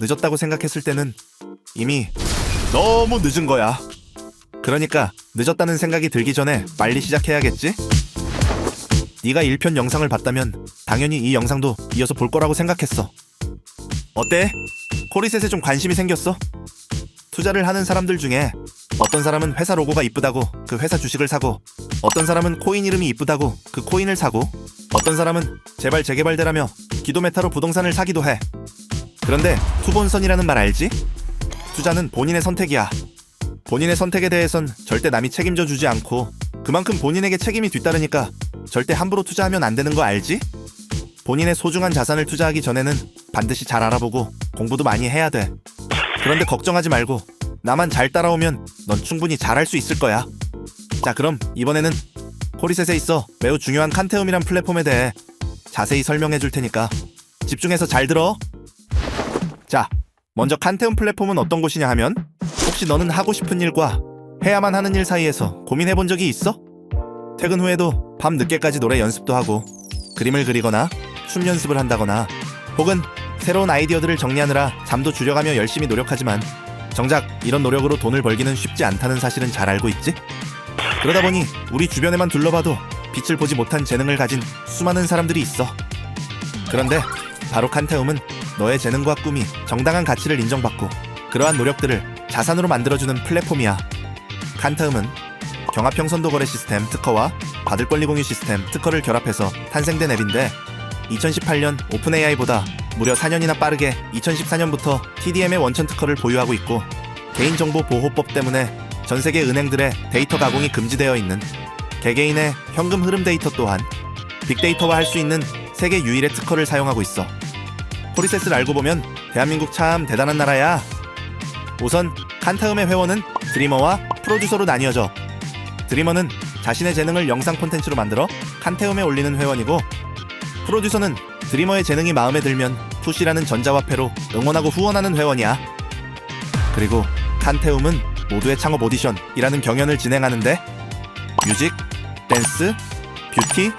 늦었다고 생각했을 때는 이미 너무 늦은 거야. 그러니까 늦었다는 생각이 들기 전에 빨리 시작해야겠지? 네가 1편 영상을 봤다면 당연히 이 영상도 이어서 볼 거라고 생각했어. 어때? 코리셋에 좀 관심이 생겼어? 투자를 하는 사람들 중에 어떤 사람은 회사 로고가 이쁘다고 그 회사 주식을 사고 어떤 사람은 코인 이름이 이쁘다고 그 코인을 사고 어떤 사람은 제발 재개발되라며 기도 메타로 부동산을 사기도 해. 그런데 투본선이라는 말 알지? 투자는 본인의 선택이야. 본인의 선택에 대해선 절대 남이 책임져 주지 않고 그만큼 본인에게 책임이 뒤따르니까 절대 함부로 투자하면 안 되는 거 알지? 본인의 소중한 자산을 투자하기 전에는 반드시 잘 알아보고 공부도 많이 해야 돼. 그런데 걱정하지 말고 나만 잘 따라오면 넌 충분히 잘할 수 있을 거야. 자, 그럼 이번에는 코리셋에 있어 매우 중요한 칸테움이란 플랫폼에 대해 자세히 설명해 줄 테니까 집중해서 잘 들어. 자, 먼저 칸테움 플랫폼은 어떤 곳이냐 하면 혹시 너는 하고 싶은 일과 해야만 하는 일 사이에서 고민해 본 적이 있어? 퇴근 후에도 밤 늦게까지 노래 연습도 하고 그림을 그리거나 춤 연습을 한다거나 혹은 새로운 아이디어들을 정리하느라 잠도 줄여가며 열심히 노력하지만 정작 이런 노력으로 돈을 벌기는 쉽지 않다는 사실은 잘 알고 있지? 그러다 보니 우리 주변에만 둘러봐도 빛을 보지 못한 재능을 가진 수많은 사람들이 있어. 그런데 바로 칸테움은 너의 재능과 꿈이 정당한 가치를 인정받고 그러한 노력들을 자산으로 만들어주는 플랫폼이야. 칸테움은 경합형 선도 거래 시스템 특허와 받을 권리 공유 시스템 특허를 결합해서 탄생된 앱인데 2018년 오픈AI보다 무려 4년이나 빠르게 2014년부터 TDM의 원천 특허를 보유하고 있고 개인정보 보호법 때문에 전 세계 은행들의 데이터 가공이 금지되어 있는 개개인의 현금 흐름 데이터 또한 빅데이터화 할 수 있는 세계 유일의 특허를 사용하고 있어. 코리셋을 알고 보면 대한민국 참 대단한 나라야. 우선 칸타움의 회원은 드리머와 프로듀서로 나뉘어져. 드리머는 자신의 재능을 영상 콘텐츠로 만들어 칸테움에 올리는 회원이고 프로듀서는 드리머의 재능이 마음에 들면 푸시라는 전자화폐로 응원하고 후원하는 회원이야. 그리고 칸테움은 모두의 창업 오디션이라는 경연을 진행하는데 뮤직, 댄스, 뷰티,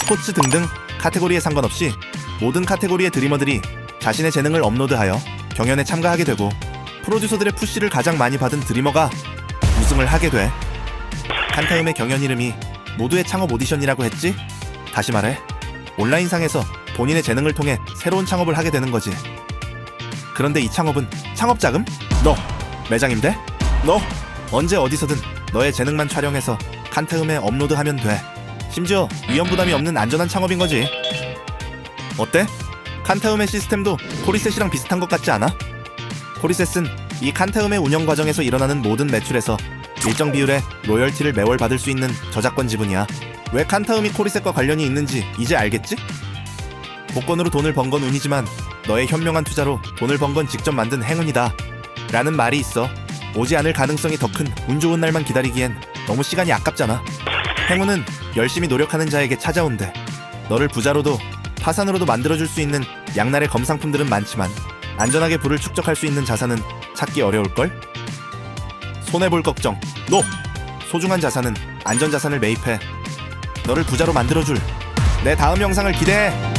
스포츠 등등 카테고리에 상관없이 모든 카테고리의 드리머들이 자신의 재능을 업로드하여 경연에 참가하게 되고 프로듀서들의 푸시를 가장 많이 받은 드리머가 우승을 하게 돼. 칸타움의 경연 이름이 모두의 창업 오디션이라고 했지? 다시 말해 온라인상에서 본인의 재능을 통해 새로운 창업을 하게 되는 거지. 그런데 이 창업은 창업 자금? 너 매장 임대? 너 언제 어디서든 너의 재능만 촬영해서 칸테움에 업로드하면 돼. 심지어 위험 부담이 없는 안전한 창업인 거지. 어때? 칸테움의 시스템도 코리셋이랑 비슷한 것 같지 않아? 코리셋은 이 칸테움의 운영 과정에서 일어나는 모든 매출에서 일정 비율의 로열티를 매월 받을 수 있는 저작권 지분이야. 왜 칸타움이 코리셋과 관련이 있는지 이제 알겠지? 복권으로 돈을 번 건 운이지만 너의 현명한 투자로 돈을 번 건 직접 만든 행운이다. 라는 말이 있어. 오지 않을 가능성이 더 큰 운 좋은 날만 기다리기엔 너무 시간이 아깝잖아. 행운은 열심히 노력하는 자에게 찾아온대. 너를 부자로도 파산으로도 만들어줄 수 있는 양날의 검상품들은 많지만 안전하게 부를 축적할 수 있는 자산은 찾기 어려울걸? 손해볼 걱정, 노! 소중한 자산은 안전자산을 매입해 너를 부자로 만들어줄 내 다음 영상을 기대해!